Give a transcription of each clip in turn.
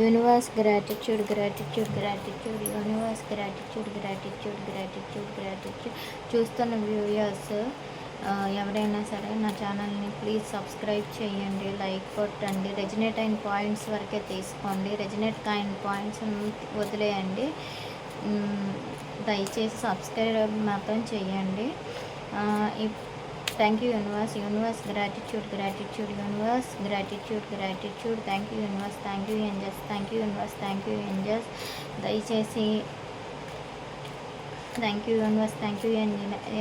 Universe gratitude gratitude gratitude universe gratitude gratitude gratitude gratitude చూస్తున్న viewers ఎవరైనా సరే నా ఛానల్ని ప్లీజ్ సబ్స్క్రైబ్ చేయండి లైక్ కొట్టండి. రెజినేట్ అయిన పాయింట్స్ వరకే తీసుకోండి. రెజినేట్ అయిన పాయింట్స్ వదిలేయండి. దయచేసి సబ్స్క్రైబ్ మాత్రం చేయండి. Thank you universe universe gratitude gratitude universe gratitude gratitude thank you universe thank you angels thank you universe thank you angels దయచేసి thank you universe thank you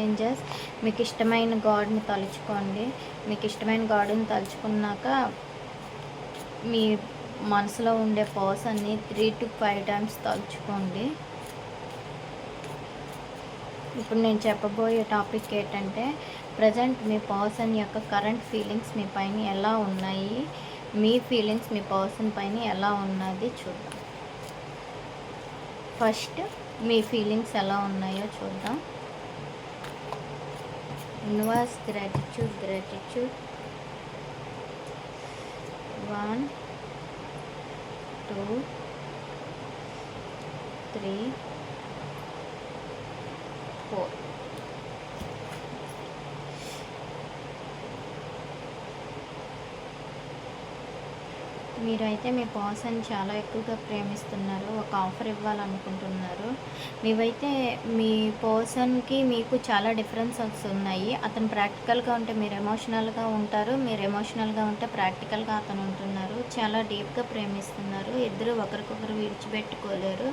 angels మీకు ఇష్టమైన గాడ్ని తలుచుకోండి. మీకు ఇష్టమైన గాడ్ని తలుచుకున్నాక మీ మనసులో ఉండే పర్సన్ని త్రీ టు ఫైవ్ టైమ్స్ తలుచుకోండి. ఇప్పుడు నేను చెప్పబోయే టాపిక్ ఏంటంటే ప్రజెంట్ మీ పర్సన్ యొక్క కరెంట్ ఫీలింగ్స్ మీ పైన ఎలా ఉన్నాయి? మీ ఫీలింగ్స్ మీ పర్సన్ పైన ఎలా ఉన్నది చూద్దాం. ఫస్ట్ మీ ఫీలింగ్స్ ఎలా ఉన్నాయో చూద్దాం. Universe gratitude gratitude one two three four మీరైతే మీ పర్సన్ చాలా ఎక్కువగా ప్రేమిస్తున్నారు ఒక ఆఫర్ ఇవ్వాలనుకుంటున్నారు. మీవైతే మీ పర్సన్కి మీకు చాలా డిఫరెన్సెస్ ఉన్నాయి. అతను ప్రాక్టికల్గా ఉంటే మీరు ఎమోషనల్గా ఉంటారు మీరు ఎమోషనల్గా ఉంటే ప్రాక్టికల్గా అతను ఉంటున్నారు. చాలా డీప్గా ప్రేమిస్తున్నారు ఇద్దరు ఒకరికొకరు విడిచిపెట్టుకోలేరు.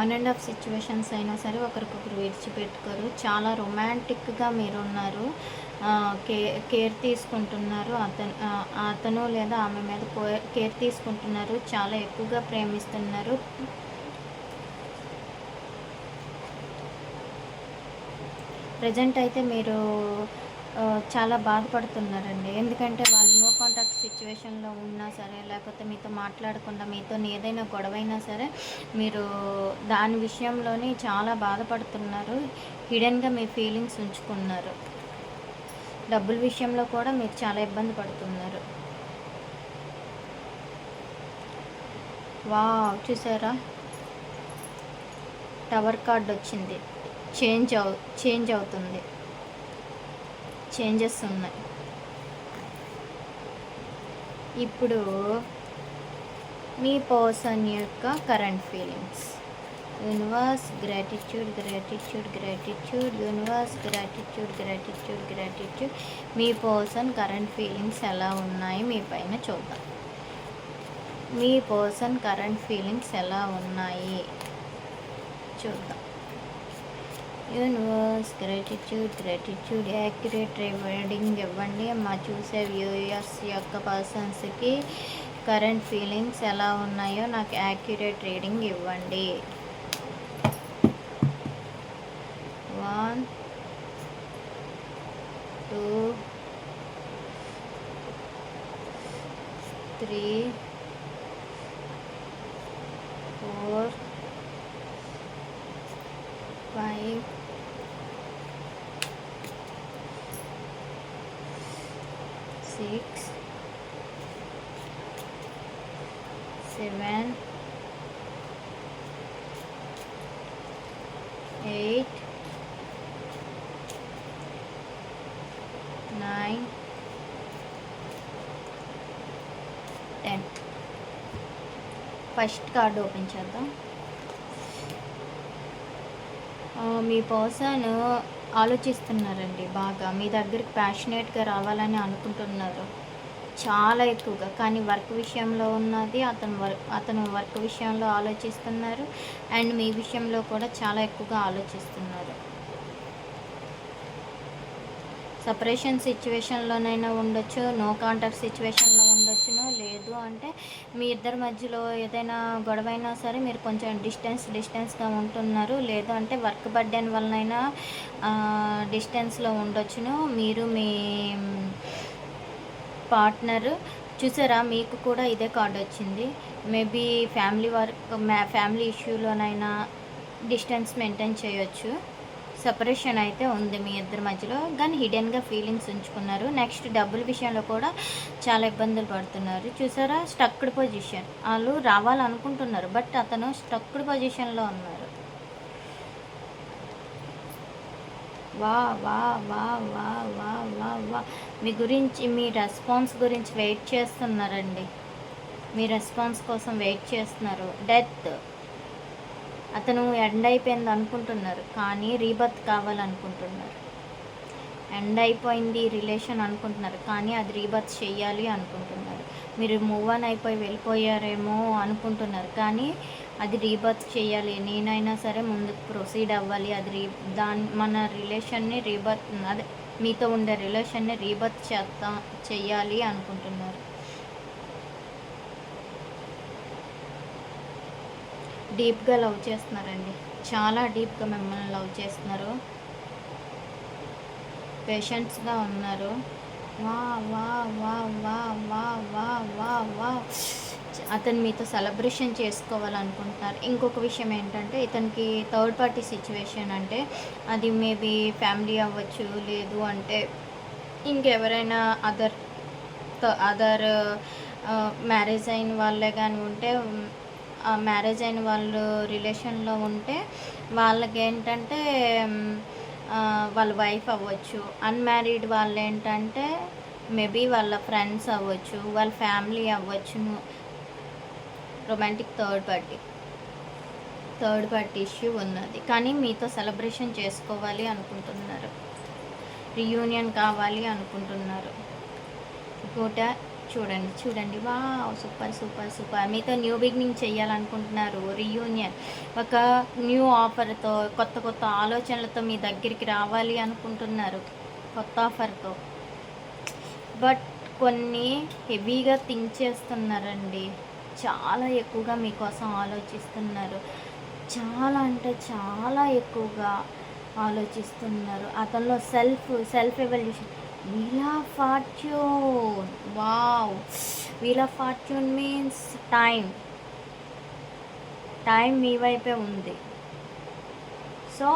ఆన్ అండ్ ఆఫ్ సిచ్యువేషన్స్ అయినా సరే ఒకరికొకరు విడిచిపెట్టుకోరు. చాలా రొమాంటిక్గా మీరు ఉన్నారు కే కేర్ తీసుకుంటున్నారు. అతను అతను లేదా ఆమె మీద కేర్ తీసుకుంటున్నారు. చాలా ఎక్కువగా ప్రేమిస్తున్నారు. ప్రజెంట్ అయితే మీరు చాలా బాధపడుతున్నారండి. ఎందుకంటే సిచ్యువేషన్లో ఉన్నా సరే లేకపోతే మీతో మాట్లాడకుండా మీతో ఏదైనా గొడవైనా సరే మీరు దాని విషయంలోనే చాలా బాధపడుతున్నారు. హిడెన్గా మీ ఫీలింగ్స్ ఉంచుకున్నారు. డబ్బుల విషయంలో కూడా మీరు చాలా ఇబ్బంది పడుతున్నారు. వా చూసారా? టవర్ కార్డ్ వచ్చింది. చేంజ్ అవు చేంజ్ అవుతుంది. చేంజెస్ ఉన్నాయి. ఇప్పుడు మీ పర్సన్ యొక్క current feelings. Universe gratitude gratitude gratitude universe gratitude gratitude gratitude. మీ పర్సన్ కరెంట్ ఫీలింగ్స్ ఎలా ఉన్నాయి మీ పైన చూద్దాం. మీ పర్సన్ కరెంట్ ఫీలింగ్స్ ఎలా ఉన్నాయి? చూద్దాం. Universe gratitude gratitude accurate reading ఇవ్వండి. మా చూసే వ్యూయర్స్ యొక్క పర్సన్స్కి కరెంట్ ఫీలింగ్స్ ఎలా ఉన్నాయో నాకు యాక్యురేట్ రీడింగ్ ఇవ్వండి. One two three four five six seven eight nine ten first card open చేద్దాం. మీ పర్సన్ ఆలోచిస్తున్నారండి బాగా. మీ దగ్గరికి ప్యాషనేట్గా రావాలని అనుకుంటున్నారు. చాలా ఎక్కువగా. కానీ వర్క్ విషయంలో ఉన్నది అతను వర్క్ అతను వర్క్ విషయంలో ఆలోచిస్తున్నారు. అండ్ మీ విషయంలో కూడా చాలా ఎక్కువగా ఆలోచిస్తున్నారు. సపరేషన్ సిచ్యువేషన్లోనైనా ఉండొచ్చు. నో కాంటాక్ట్ సిచ్యువేషన్ మీ ఇద్దరి మధ్యలో ఏదైనా గొడవ అయినా సరే మీరు కొంచెం డిస్టెన్స్ డిస్టెన్స్గా ఉంటున్నారు. లేదు అంటే వర్క్ బర్డెన్ వలనైనా డిస్టెన్స్లో ఉండొచ్చును. మీరు మీ పార్ట్నర్. చూసారా మీకు కూడా ఇదే కార్డ్ వచ్చింది. మేబీ ఫ్యామిలీ వర్క్ ఫ్యామిలీ ఇష్యూలోనైనా డిస్టెన్స్ మెయింటైన్ చేయొచ్చు. సపరేషన్ అయితే ఉంది మీ ఇద్దరి మధ్యలో. కానీ హిడెన్గా ఫీలింగ్స్ ఉంచుకున్నారు. నెక్స్ట్ డబ్బుల విషయంలో కూడా చాలా ఇబ్బందులు పడుతున్నారు. చూసారా? స్టక్డ్ పొజిషన్ వాళ్ళు రావాలనుకుంటున్నారు బట్ అతను స్టక్డ్ పొజిషన్లో ఉన్నారు. వా వా వా వా వా వా వా. మీ గురించి మీ రెస్పాన్స్ గురించి వెయిట్ చేస్తున్నారండి. మీ రెస్పాన్స్ కోసం వెయిట్ చేస్తున్నారు. డెత్ అతను ఎండ్ అయిపోయింది అనుకుంటున్నారు కానీ రీబర్త్ కావాలనుకుంటున్నారు. ఎండ్ అయిపోయింది రిలేషన్ అనుకుంటున్నారు కానీ అది రీబర్త్ చేయాలి అనుకుంటున్నారు. మీరు మూవ్ ఆన్ అయిపోయి వెళ్ళిపోయారేమో అనుకుంటున్నారు కానీ అది రీబర్త్ చేయాలి నేనైనా సరే ముందుకు ప్రొసీడ్ అవ్వాలి. అది రీ దాని మన రిలేషన్ని రీబర్త్ అదే మీతో ఉండే రిలేషన్ని రీబర్త్ చేస్తా చేయాలి అనుకుంటున్నారు. డీప్గా లవ్ చేస్తున్నారండి. చాలా డీప్గా మిమ్మల్ని లవ్ చేస్తున్నారు. పేషెంట్స్గా ఉన్నారు. వా వా వా వా వా వా వా వా. అతను మీతో సెలబ్రేషన్ చేసుకోవాలనుకుంటున్నారు. ఇంకొక విషయం ఏంటంటే ఇతనికి థర్డ్ పార్టీ సిచ్యువేషన్ అంటే అది మేబీ ఫ్యామిలీ అవ్వచ్చు లేదు అంటే ఇంకెవరైనా అదర్ అదర్ మ్యారేజ్ అయిన వాళ్ళే కానీ ఉంటే మ్యారేజ్ అయిన వాళ్ళు రిలేషన్లో ఉంటే వాళ్ళకి ఏంటంటే వాళ్ళ వైఫ్ అవ్వచ్చు. అన్మ్యారీడ్ వాళ్ళు ఏంటంటే మేబీ వాళ్ళ ఫ్రెండ్స్ అవ్వచ్చు వాళ్ళ ఫ్యామిలీ అవ్వచ్చు. Romantic third party third party issue ఉన్నది. కానీ మీతో సెలబ్రేషన్ చేసుకోవాలి అనుకుంటున్నారు. రియూనియన్ కావాలి అనుకుంటున్నారు. ఇంకోట చూడండి చూడండి. వా సూపర్ సూపర్ సూపర్. మీతో న్యూ బిగినింగ్ చేయాలనుకుంటున్నారు రియూనియన్. ఒక న్యూ ఆఫర్తో కొత్త కొత్త ఆలోచనలతో మీ దగ్గరికి రావాలి అనుకుంటున్నారు కొత్త ఆఫర్తో. బట్ కొన్ని హెవీగా థింక్ చేస్తున్నారండి. చాలా ఎక్కువగా మీకోసం ఆలోచిస్తున్నారు. చాలా అంటే చాలా ఎక్కువగా ఆలోచిస్తున్నారు. అతనిలో self self evolution. Wheel of fortune wow wheel of fortune means time time మీ వైపే ఉంది. సో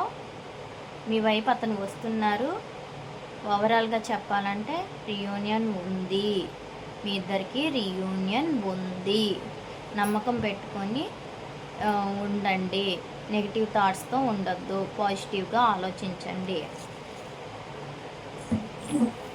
మీ వైపు అతను వస్తున్నారు. ఓవరాల్గా చెప్పాలంటే రియూనియన్ ఉంది. మీ ఇద్దరికి రీయూనియన్ ఉంది. నమ్మకం పెట్టుకొని ఉండండి. నెగిటివ్ థాట్స్తో ఉండొద్దు. పాజిటివ్గా ఆలోచించండి. Thank you.